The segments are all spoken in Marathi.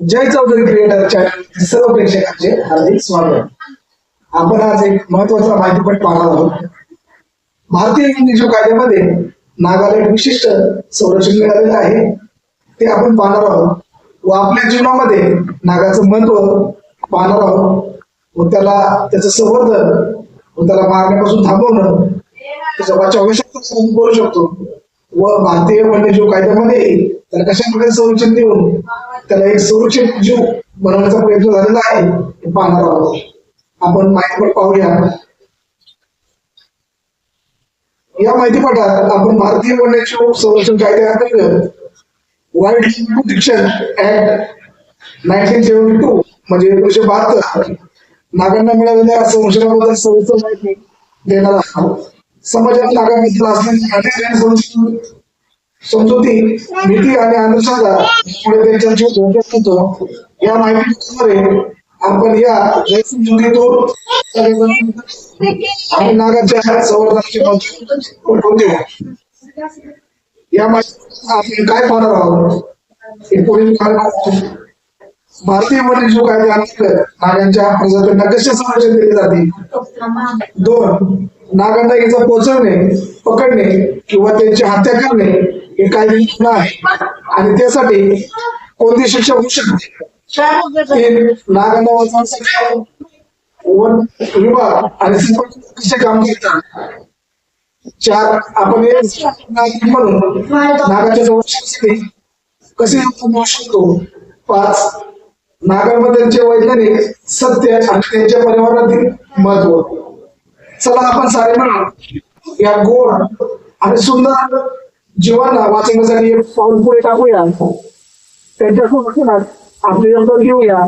जय चौधरी क्रिएटरच्या सर्व प्रेक्षकांचे हार्दिक स्वागत. आपण आज एक महत्त्वाचा माहितीपट पाहणार आहोत. भारतीय वन्यजीव कायद्यामध्ये नागाला एक विशिष्ट संरक्षण मिळालेलं आहे. ते आपण पाहणार आहोत. व आपल्या जीवनामध्ये नागाचं महत्त्व पाहणार आहोत. व त्याला त्याचं संवर्धन व त्याला मारण्यापासून थांबवणं त्याचा बचाव करू शकतो. व भारतीय वन्यजीव कायद्यामध्ये त्याला कशा प्रकारे संरक्षण देऊन त्याला एक संरक्षित जीव बनवण्याचा प्रयत्न झालेला आहे पाहणार आहोत आपण. माहितीपट पाहूया. या माहितीपटात आपण भारतीय वन्यजीव संरक्षण कायद्याअंतर्गत wild protection act nineteen seventy two म्हणजे एकोणीशे बहात्तर नागांना मिळालेल्या संरक्षणाबद्दल सविस्तर माहिती देणार आहोत. समाजात नागाबद्दल असलेली अनेक गैरसमजुती समजुती भीती आणि अंधश्रद्धा यामुळे त्यांच्या जीव धोक्यात येतो. या माहितीद्वारे आपण या जयसंजुतीतून आणि नागाच्या संवर्धनाची बाजू देऊ. या माहिती आपण काय पाहणार आहोत? हे पुढील काय भारतीय वन्यजीव कायद्याअंतर्गत नागांच्या प्रजातींना कसे संरक्षण दिले जाते दोन. नागांना पोचवणे पकडणे किंवा त्यांची हत्या करणे हे काही गुन्हा आहे आणि त्यासाठी कोणती शिक्षा होऊ शकते? तीन वन विभाग आणि कसे काम करतात? चार आपण हे नागरिक म्हणून नागाच्या संरक्षणासाठी कसे योगदान देऊ शकतो? पाच नागांबद्दलचे वैज्ञानिक सत्य आणि त्यांच्या परिवारातील महत्त्व. चला आपण सारे मिळून या गोड आणि सुंदर जीवांना वाचवण्यासाठी एक पाऊल पुढे टाकूया. त्यांच्या आपले योगदान घेऊया.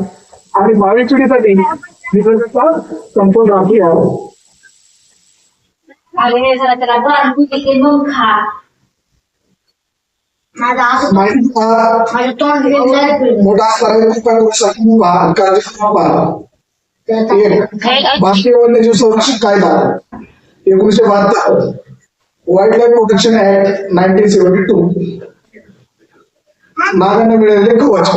आणि भावी पिढीसाठी निसर्गाचा संपल राखूया मोठा असणारा एक भारतीय वन्यजीव संरक्षण कायदा एकोणीशे बहात्तर wildlife protection act nineteen seventy two नागांना मिळालेले कवच.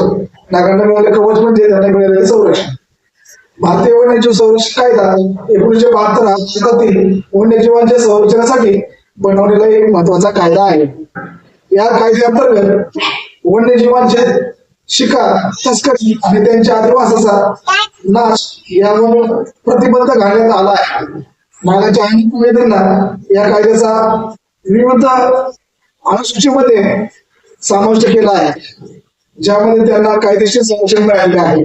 नागांना मिळालेले कवच म्हणजे त्यांना मिळालेले संरक्षण. भारतीय वन्यजीव संरक्षण कायदा एकोणीशे बहात्तर हा भारतातील वन्यजीवांच्या संरक्षणासाठी बनवलेला एक महत्त्वाचा कायदा आहे. या कायद्याअंतर्गत वन्यजीवांचे शिकार तस्करी आणि त्यांच्या आदिवासाचा नाश यावर प्रतिबंध घालण्यात आला आहे. मागाच्या अनेक निवेदनांना या कायद्याचा विविध अनुसूचीमध्ये समाविष्ट केला आहे. ज्यामध्ये त्यांना कायदेशीर संरक्षण मिळाले आहे.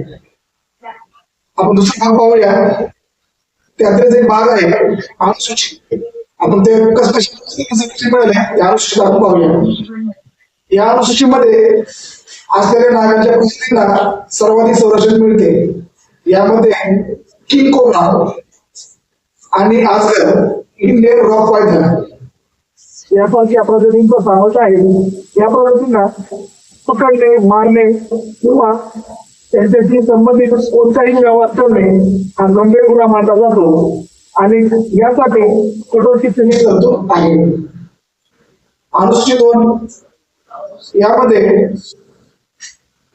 आपण दुसरा भाग पाहूया. त्यातलेच एक भाग आहे अनुसूची. आपण ते कसं कशा संरक्षण मिळाले त्या अनुसूची आपण पाहूया. या अनुसूचीमध्ये असलेल्या नागांच्या प्रजातींना सर्वाधिक संरक्षण मिळते. यामध्ये किंग कोब्रा आणि आजकाल इंडियन रॉक पायथन यासारख्या या प्रजातींचा समावेश आहे या प्रजातींना पकडणे मारणे किंवा त्यांच्याशी संबंधित कोणताही व्यवहार करणे हा गंभीर गुन्हा मानला जातो. आणि यासाठी कठोर शिक्षण करतो आहे. अनुसूचित दोन यामध्ये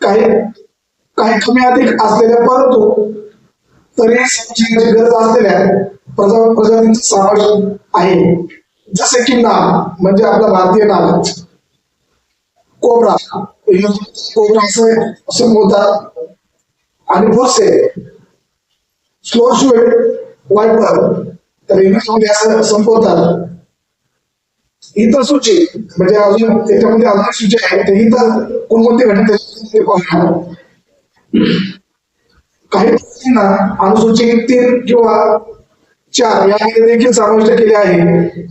काही काही कमी अधिक असलेल्या परंतु तरी गरज असलेल्या प्रजा प्रजातींचा समावेश आहे. जसे की नाग म्हणजे आपला भारतीय नाग. कोबरा कोबरा असं बोलतात आणि बुरसे स्लो शुएड वायपर तर इंग्लिशमध्ये असं संपवतात इतर सूची म्हणजे अजून त्याच्यामध्ये अजून सूची आहे. म्हणजे ते इतर कोणकोणते घटक ते पाहूया. काही अनुसूची तीन किंवा चार यामध्ये देखील समाविष्ट केले आहे.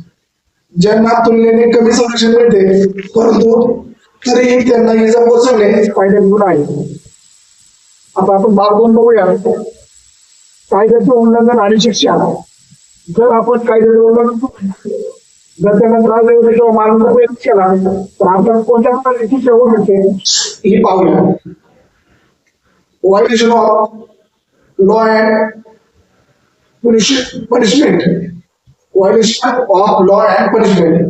ज्यांना तुलनेने कमी संरक्षण मिळते परंतु तरीही त्यांना इजा पोहोचवणे फायद्यात गुण आहे. आता आपण भाग दोन बघूया. कायद्याचे उल्लंघन आणि शिक्षा. जर आपण कायद्याचे उल्लंघन जर त्यांना त्रास देऊ किंवा प्रयत्न केला. तर आपण कोणत्या ही पाहूया. Violation of law and punishment violation of law and punishment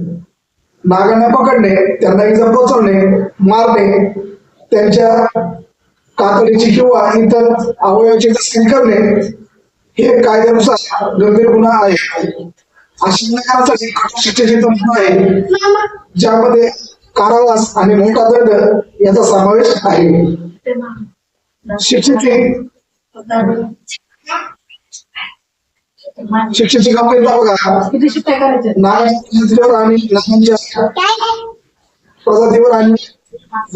नागांना पकडणे त्यांना इजा पोहोचवणे मारणे त्यांच्या कातडीची किंवा इतर अवयवाची तस्करी करणे. हे कायद्यानुसार गंभीर गुन्हा आहे. अशा प्रकारसाठी कठोर शिक्षेची तरतूद आहे. ज्यामध्ये कारावास आणि मोठा दंड याचा समावेश आहे. शिक्षेची शिक्षेची गंभीरता बघा. किती प्रजातीवर आणि नागांच्या प्रजातीवर आणि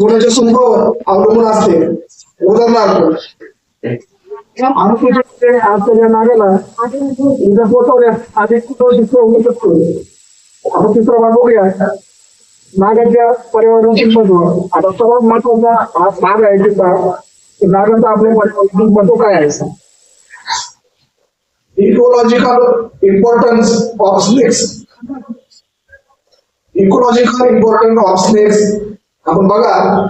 गुणाच्या स्वरूपावर अवलंबून असते. उदाहरणार्थ अनुसूचित आजच्या नागाला इजा पोचवण्यास अधिक कुठं शिक्षा होऊ शकतो आपण तिसरा भाग बघूया नागाच्या पर्यावरणाचे महत्त्व आता सर्वात महत्त्वाचा हा भाग आहे तिथला की आपल्या पर्यावरणाचे महत्त्व काय आहे ecological importance of snakes ecological importance of snakes आपण बघा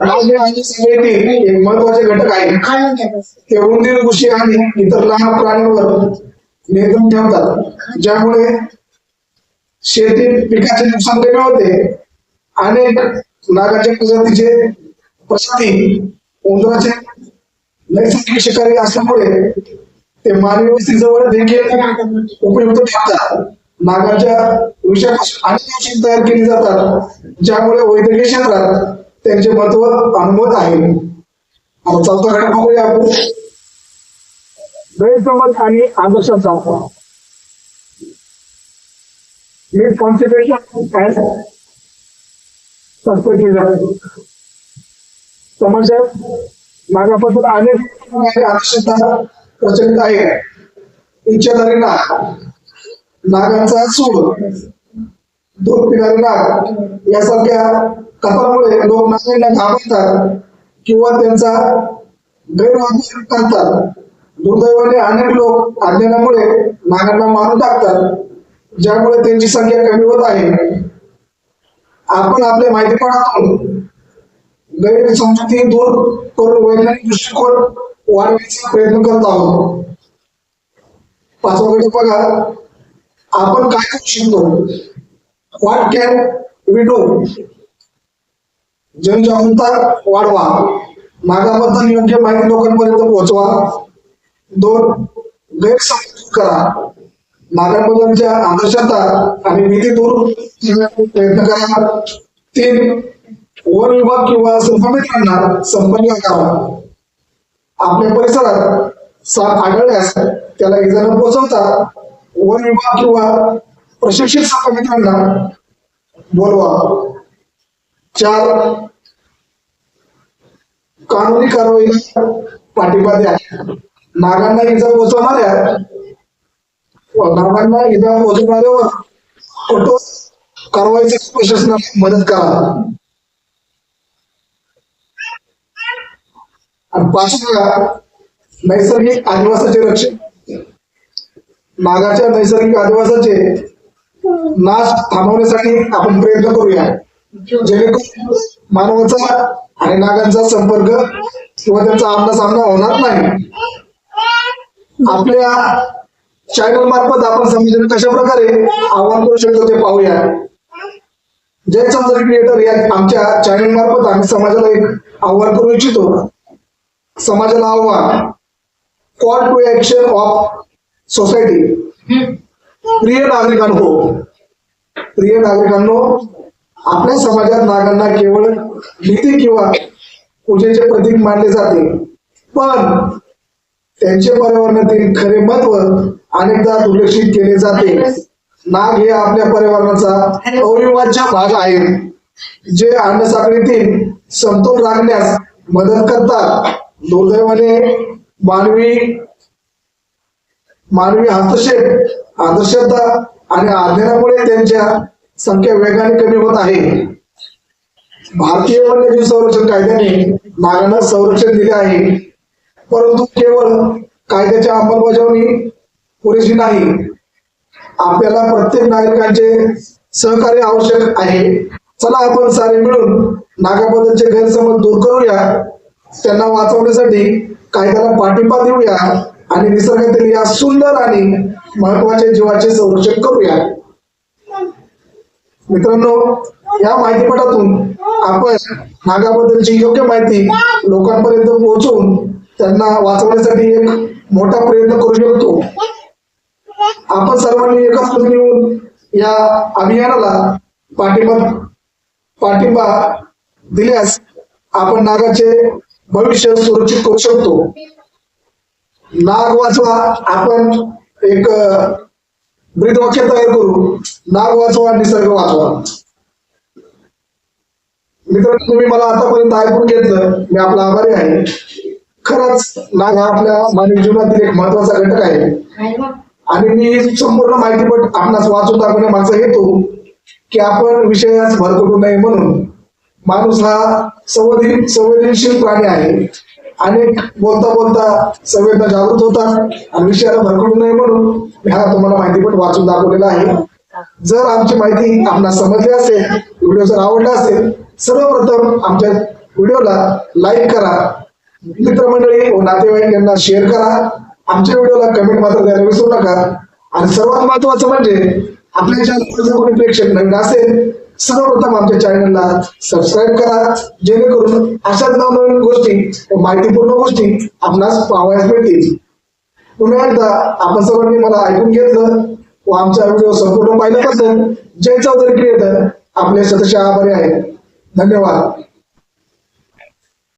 आणि महत्त्वाचे घटक आहे ते उंदीर घुशी आणि इतर लहान प्राण्यांवर नियंत्रण ठेवतात. ज्यामुळे शेतीत पिकाचे नुकसान कमी होते. अनेक नागाच्या प्रजातीचे प्रजाती उंदराचे नैसर्गिक शिकारी असल्यामुळे ते मानवी वस्तीजवळ देखील उपयुक्त ठरतात. नागाच्या विषयापासून अनेक औषध तयार केली जातात ज्यामुळे वैद्यकीय क्षेत्रात त्यांचे महत्त्व अनुभवत आहे. आता चौथा घटक बघूया आपण. गैरसमज आणि आदर्शांचा मिसकॉन्सेप्शन अँड सस्पेक्टिझम समाजात अनेक अंधश्रद्धा प्रचलित आहे. इच्छाधारी नाग नागांचा सूड. दूध पिणारे नाग यासारख्या खतामुळे लोक नागांना घाबरतात किंवा त्यांचा गैरवापर करतात. दुर्दैवाने अनेक लोक अज्ञानामुळे नागांना मारून टाकतात ज्यामुळे त्यांची संख्या कमी होत आहे. आपण आपल्या माहितीपणातून गैरसमजुती दूर करून वैज्ञानिक दृष्टिकोन वाढवण्याचा प्रयत्न करत आहोत. पाचवा घटक बघा आपण काय करू शकतो? व्हॉट कॅन वी डू जनजागृता वाढवा. नागाबद्दल योग्य माहिती लोकांपर्यंत पोहोचवा. दोन गैरसमज करा. मागाबद्दलच्या अंधश्रद्धा आणि भीती दूर प्रयत्न करा. तीन वन विभाग किंवा सर्पमित्रांना संपर्क करा. आपल्या परिसरात साप आढळल्यास त्याला इजा पोहोचवता वन विभाग किंवा प्रशिक्षित सर्पमित्रांना बोलवा. चार कानूनी कारवाईला पाठिंबा द्या. नागांना इजा पोचवणाऱ्या व नागांना इजा पोचवणाऱ्यावर कठोर कारवाईची प्रशासनाला मदत करा. आणि पाचव्या नैसर्गिक आदिवासाचे रक्षण. नागाच्या नैसर्गिक आदिवासाचे नाश थांबवण्यासाठी आपण प्रयत्न करूया. जेणेकरून मानवाचा आणि नागांचा संपर्क किंवा त्यांचा आमना सामना होणार नाही. आपल्या चॅनल मार्फत आपण समाजाने कशा प्रकारे आव्हान करू शकतो ते पाहूया. जय चंद्र क्रिएटर या आमच्या चॅनल मार्फत आम्ही समाजाला एक आव्हान करू इच्छितो. समाजाला आव्हान. Call to action of society प्रिय नागरिकांनो प्रिय नागरिकांनो आपल्या समाजात नागांना केवळ भीती किंवा पूजेचे प्रतीक मानले जाते. पण त्यांचे पर्यावरणातील खरे महत्त्व अनेकदा दुर्लक्षित केले जाते. नाग हे आपल्या पर्यावरणाचा अविभाज्य भाग आहेत. जे अन्न साखळीतील समतोल राखण्यास मदत करतात. दुर्दैवाने मानवी मानवी हस्तक्षेप अंधश्रद्धा आणि अज्ञानामुळे त्यांच्या संख्या वेगाने कमी होत आहे. भारतीय वन्यजीव संरक्षण कायद्याने नागांना संरक्षण दिले आहे. परंतु केवळ कायद्याच्या अंमलबजावणी पुरेशी नाही. आपल्याला प्रत्येक नागरिकांचे सहकार्य आवश्यक आहे. चला आपण सारे मिळून नागाबद्दलचे गैरसमज दूर करूया. त्यांना वाचवण्यासाठी कायद्याला पाठिंबा देऊया आणि निसर्गातील या सुंदर आणि महत्त्वाच्या जीवाचे संरक्षण करूया. मित्रांनो या माहितीपटातून आपण नागाबद्दलची योग्य माहिती लोकांपर्यंत पोहोचवून त्यांना वाचवण्यासाठी एक मोठा प्रयत्न करू शकतो. आपण सर्वांनी एकत्र येऊन या अभियानाला पाठिंबा पाठिंबा दिल्यास आपण नागाचे भविष्य सुरक्षित करू शकतो. नाग वाचवा आपण एक ब्रीदवाक्य तयार करू. नाग वाचवा निसर्ग वाचवा. मित्रांनो तुम्ही मला आतापर्यंत ऐकून घेतलं. मी आपला आभारी आहे. खरंच नाग हा आपल्या मानवी जीवनातील एक महत्त्वाचा घटक आहे. आणि मी ही संपूर्ण माहितीपट आपणास वाचून दाखवण्यामागचा हेतू की आपण विषयास भरकटू नये म्हणून. माणूस हा संवेदन संवेदनशील प्राणी आहे. अनेक बोलता बोलता संवेदना जागृत होतात. आणि विषयाला भरकटू नये म्हणून मी हा तुम्हाला माहितीपट वाचून दाखवलेला आहे. जर आमची माहिती आपणास समजली असेल व्हिडिओ जर आवडला असेल सर्वप्रथम आमच्या व्हिडिओला लाईक करा. मित्रमंडळी व नातेवाईक यांना शेअर करा. आमच्या व्हिडिओला कमेंट मात्र द्यायला विसरू नका. आणि सर्वात महत्वाचं म्हणजे आपल्या चॅनलवर जर कोणी प्रेक्षक नवीन असेल सर्वप्रथम आमच्या चॅनलला सबस्क्राईब करा जेणेकरून अशाच नवनवीन गोष्टी माहितीपूर्ण गोष्टी आपणास पाहावयास मिळतील. पुन्हा एकदा आपण सर्वांनी मला ऐकून घेतलं व आमचा व्हिडिओ संपूर्ण पाहिल्याबद्दल जय चौधरी क्रिएटर. आपले सदस्य आभारी आहेत धन्यवाद.